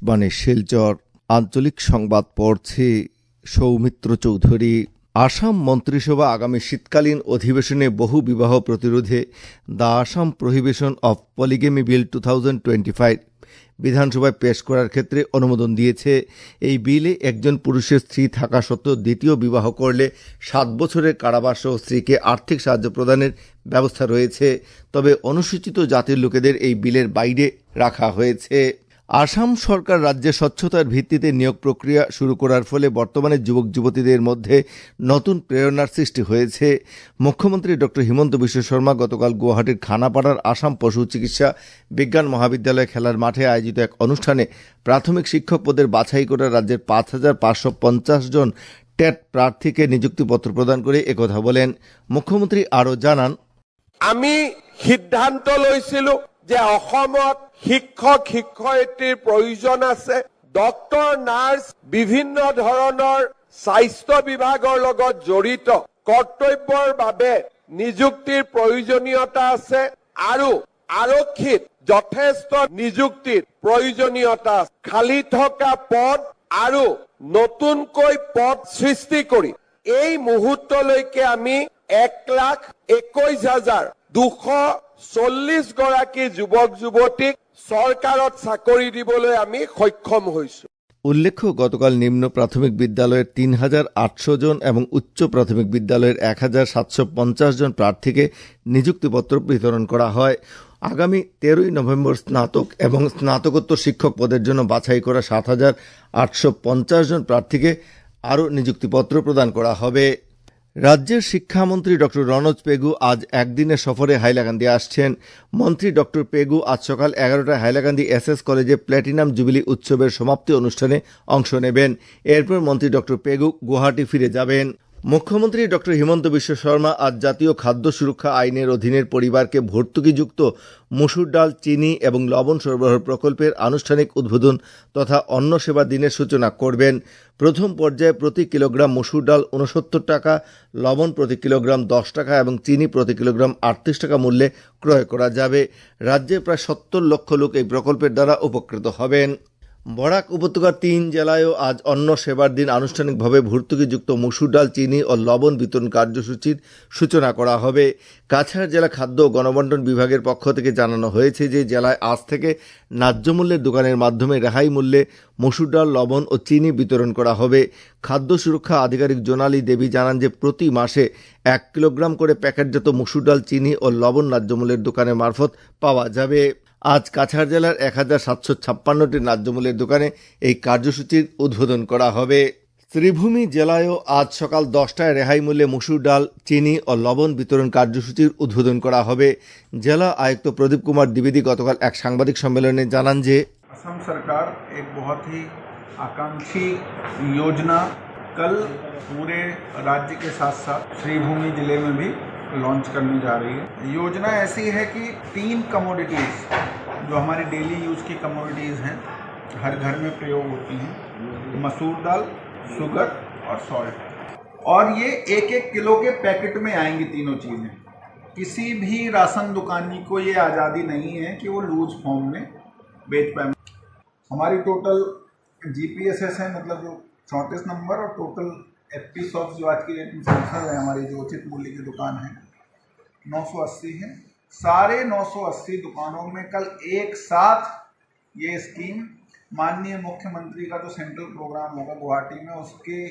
আকাশবাণী শিলচর আঞ্চলিক সংবাদ পড়ছি সৌমিত্র চৌধুরী। আসাম মন্ত্রিসভা আগামী শীতকালীন অধিবেশনে বহু বিবাহ প্রতিরোধে the Assam prohibition of polygamy bill two thousand twenty five. বিধানসভায় পেশ করার ক্ষেত্রে অনুমোদন দিয়েছে, এই বিলে একজন পুরুষের স্ত্রী থাকা সত্ত্বেও দ্বিতীয় বিবাহ করলে সাত বছরের কারাবাস সহ স্ত্রীকে আর্থিক সাহায্য প্রদানের ব্যবস্থা রয়েছে। তবে অনুসূচিত জাতির লোকেদের এই বিলের বাইরে রাখা হয়েছে। আসাম সরকার রাজ্যে স্বচ্ছতার ভিত্তিতে নিয়োগ প্রক্রিয়া শুরু করার ফলে বর্তমানে যুবক যুবতীদের মধ্যে নতুন প্রেরণার সৃষ্টি হয়েছে। মুখ্যমন্ত্রী ডক্টর হিমন্ত বিশ্ব শর্মা গতকাল গুয়াহাটির খানাপাড়ার আসাম পশু চিকিৎসা বিজ্ঞান মহাবিদ্যালয় খেলার মাঠে আয়োজিত এক অনুষ্ঠানে প্রাথমিক শিক্ষক পদের বাছাই করা রাজ্যের পাঁচ হাজার পাঁচশো পঞ্চাশ জন টেট প্রার্থীকে নিযুক্তিপত্র প্রদান করে একথা বলেন। মুখ্যমন্ত্রী আরও জানান, আমি সিদ্ধান্ত লৈছিলো যে অসমত শিক্ষক শিক্ষয়িত্ৰীৰ প্ৰয়োজন আছে ডক্তৰ নাৰ্ছ বিভিন্ন ধৰণৰ স্বাস্থ্য বিভাগৰ লগত জড়িত কৰ্তব্যৰ বাবে নিযুক্তিৰ প্ৰয়োজনীয়তা আছে আৰু আৰক্ষীত যথেষ্ট নিযুক্তিৰ প্ৰয়োজনীয়তা। খালী থকা পদ আৰু নতুনকৈ পদ সৃষ্টি কৰি এই মুহূৰ্তলৈকে আমি এক লাখ একৈশ হাজাৰ দুশ চল্লিশ গৰাকী যুৱক যুৱতীক চৰকাৰত চাকৰি দিবলৈ আমি সক্ষম হৈছো। উল্লেখ্য, গতকাল নিম্ন প্রাথমিক বিদ্যালয়ের তিন হাজার আটশো জন এবং উচ্চ প্রাথমিক বিদ্যালয়ের এক হাজার সাতশো পঞ্চাশ জন প্রার্থীকে নিযুক্তিপত্র বিতরণ করা হয়। আগামী তেরোই নভেম্বর স্নাতক এবং স্নাতকোত্তর শিক্ষক পদের জন্য বাছাই করা সাত হাজার আটশো পঞ্চাশ জন প্রার্থীকে আরও নিযুক্তিপত্র প্রদান করা হবে। রাজ্যের শিক্ষামন্ত্রী ডক্টর রনজ পেগু আজ একদিনের সফরে হাইলাকান্দি আসছেন। মন্ত্রী ডক্টর পেগু আজ সকাল এগারোটায় হাইলাকান্দি এস এস কলেজে প্ল্যাটিনাম জুবিলি উৎসবের সমাপ্তি অনুষ্ঠানে অংশ নেবেন। এরপর মন্ত্রী ডক্টর পেগু গুয়াহাটি ফিরে যাবেন। মুখ্যমন্ত্রী ডক্টর হিমন্ত বিশ্ব শর্মা আজ জাতীয় খাদ্য সুরক্ষা আইনের অধীনের পরিবারকে ভর্তুকিযুক্ত মুসুর ডাল, চিনি এবং লবণ সরবরাহ প্রকল্পের আনুষ্ঠানিক উদ্বোধন তথা অন্ন সেবা দিনের সূচনা করবেন। প্রথম পর্যায়ে প্রতি কিলোগ্রাম মসুর ডাল উনসত্তর টাকা, লবণ প্রতি কিলোগ্রাম দশ টাকা এবং চিনি প্রতি কিলোগ্রাম আটত্রিশ টাকা মূল্যে ক্রয় করা যাবে। রাজ্যে প্রায় সত্তর লক্ষ লোক এই প্রকল্পের দ্বারা উপকৃত হবেন। বরাক উপত্যকার তিন জেলায়ও আজ অন্ন সেবার দিন। আনুষ্ঠানিকভাবে ভর্তুকিযুক্ত মসুর ডাল, চিনি ও লবণ বিতরণ কার্যসূচির সূচনা করা হবে। কাছাড় জেলা খাদ্য ও গণবন্টন বিভাগের পক্ষ থেকে জানানো হয়েছে যে, জেলায় আজ থেকে ন্যায্য মূল্যের দোকানের মাধ্যমে রেহাই মূল্যে মসুর ডাল, লবণ ও চিনি বিতরণ করা হবে। খাদ্য সুরক্ষা আধিকারিক জোনালী দেবী জানান যে, প্রতি মাসে এক কিলোগ্রাম করে প্যাকেটজাত মসুর ডাল, চিনি ও লবণ ন্যায্য মূল্যের দোকানের মারফত পাওয়া যাবে। আজ কাছাড় জেলার এক হাজার সাতশো ছাপ্পান্নটি ন্যায্যমূল্যের দোকানে এই কার্যসূচির উদ্বোধন করা হবে শ্রীভূমি জেলায়ও আজ সকাল দশটায় রেহাই মূল্যে মুসুর ডাল চিনি ও লবণ বিতরণ কার্যসূচির উদ্বোধন করা হবে জেলা আয়ুক্ত প্রদীপ কুমার দ্বিবেদী গতকাল এক সাংবাদিক সম্মেলনে জানান যে असम सरकार एक बहुत ही आकांक्षी योजना कल पूरे राज्य के साथ साथ श्रीभूमि जिले में भी लॉन्च करने जा रही है योजना ऐसी है कि तीन कमोडिटीज़ जो हमारी डेली यूज़ की कमोडिटीज़ हैं, हर घर में प्रयोग होती हैं, मसूर दाल शुगर और सॉल्ट और ये एक एक किलो के पैकेट में आएँगी तीनों चीज़ें। किसी भी राशन दुकानी को ये आज़ादी नहीं है कि वो लूज फॉर्म में बेच पाए। हमारी टोटल जीपीएसएस है मतलब जो चौंतीस नंबर और टोटल एफ़ पी शॉप्स जो आज की डेट में सेंसर है, हमारी जो उचित मूल्य की दुकान है 980 है। सारे 980 दुकानों में कल एक साथ ये स्कीम माननीय मुख्यमंत्री का जो सेंट्रल प्रोग्राम होगा गुवाहाटी में, उसके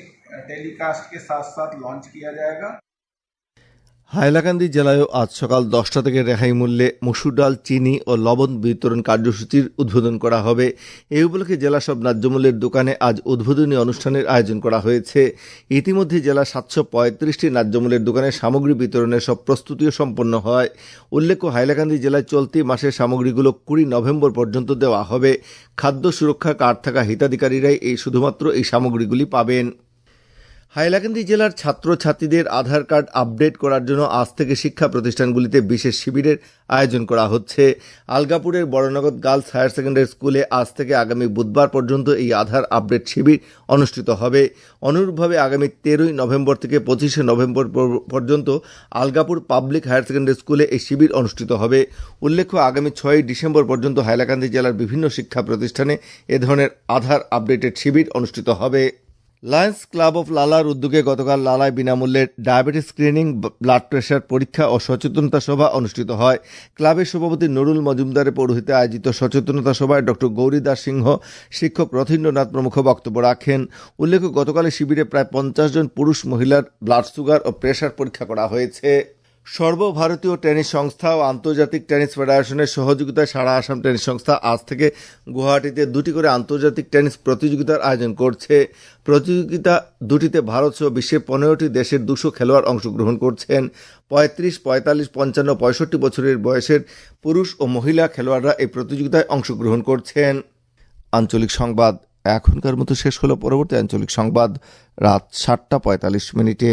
टेलीकास्ट के साथ साथ लॉन्च किया जाएगा। হাইলাকান্দি জেলায়ও আজ সকাল দশটা থেকে রেহাই মূল্যে মসুর ডাল, চিনি ও লবণ বিতরণ কার্যসূচির উদ্বোধন করা হবে। এই উপলক্ষে জেলা সব ন্যায্যমূল্যের দোকানে আজ উদ্বোধনী অনুষ্ঠানের আয়োজন করা হয়েছে। ইতিমধ্যে জেলা সাতশো পঁয়ত্রিশটি ন্যায্যমূল্যের দোকানে সামগ্রী বিতরণের সব প্রস্তুতিও সম্পন্ন হয়। উল্লেখ্য, হাইলাকান্দি জেলায় চলতি মাসের সামগ্রীগুলো কুড়ি নভেম্বর পর্যন্ত দেওয়া হবে। খাদ্য সুরক্ষা, কার্ড থাকা হিতাধিকারীরাই এই শুধুমাত্র এই সামগ্রীগুলি পাবেন। হাইলাকান্দি জেলার ছাত্রছাত্রীদের আধার কার্ড আপডেট করার জন্য আজ থেকে শিক্ষা প্রতিষ্ঠানগুলিতে বিশেষ শিবিরের আয়োজন করা হচ্ছে। আলগাপুরের বড়নগর গার্লস হায়ার সেকেন্ডারি স্কুলে আজ থেকে আগামী বুধবার পর্যন্ত এই আধার আপডেট শিবির অনুষ্ঠিত হবে। অনুরূপভাবে আগামী তেরোই নভেম্বর থেকে পঁচিশে নভেম্বর পর্যন্ত আলগাপুর পাবলিক হায়ার সেকেন্ডারি স্কুলে এই শিবির অনুষ্ঠিত হবে। উল্লেখ্য, আগামী ছয়ই ডিসেম্বর পর্যন্ত হাইলাকান্দি জেলার বিভিন্ন শিক্ষা প্রতিষ্ঠানে এ ধরনের আধার আপডেটেড শিবির অনুষ্ঠিত হবে। লায়ন্স ক্লাব অফ লালার উদ্যোগে গতকাল লালায় বিনামূল্যে ডায়াবেটিস স্ক্রিনিং, ব্লাড প্রেশার পরীক্ষা ও সচেতনতা সভা অনুষ্ঠিত হয়। ক্লাবের সভাপতি নুরুল মজুমদারের পৌরোহিতে আয়োজিত সচেতনতা সভায় ডক্টর গৌরী দাস সিংহ, শিক্ষক রথীন্দ্রনাথ প্রমুখ বক্তব্য রাখেন। উল্লেখ্য গতকালের শিবিরে প্রায় পঞ্চাশ জন পুরুষ, মহিলার ব্লাড সুগার ও প্রেশার পরীক্ষা করা হয়েছে। সর্বভারতীয় টেনিস সংস্থা ও আন্তর্জাতিক টেনিস ফেডারেশনের সহযোগিতায় সারা আসাম টেনিস সংস্থা আজ থেকে গুয়াহাটিতে দুটি করে আন্তর্জাতিক টেনিস প্রতিযোগিতার আয়োজন করছে। প্রতিযোগিতা দুটিতে ভারত সহ বিশ্বের পনেরোটি দেশের দুশো খেলোয়াড় অংশগ্রহণ করছেন। পঁয়ত্রিশ, পঁয়তাল্লিশ, পঞ্চান্ন, পঁয়ষট্টি বছরের বয়সের পুরুষ ও মহিলা খেলোয়াড়রা এই প্রতিযোগিতায় অংশগ্রহণ করছেন। আঞ্চলিক সংবাদ, এখনকার মতো শেষ হলো পরবর্তী আঞ্চলিক সংবাদ। রাত সাতটা পঁয়তাল্লিশ মিনিটে।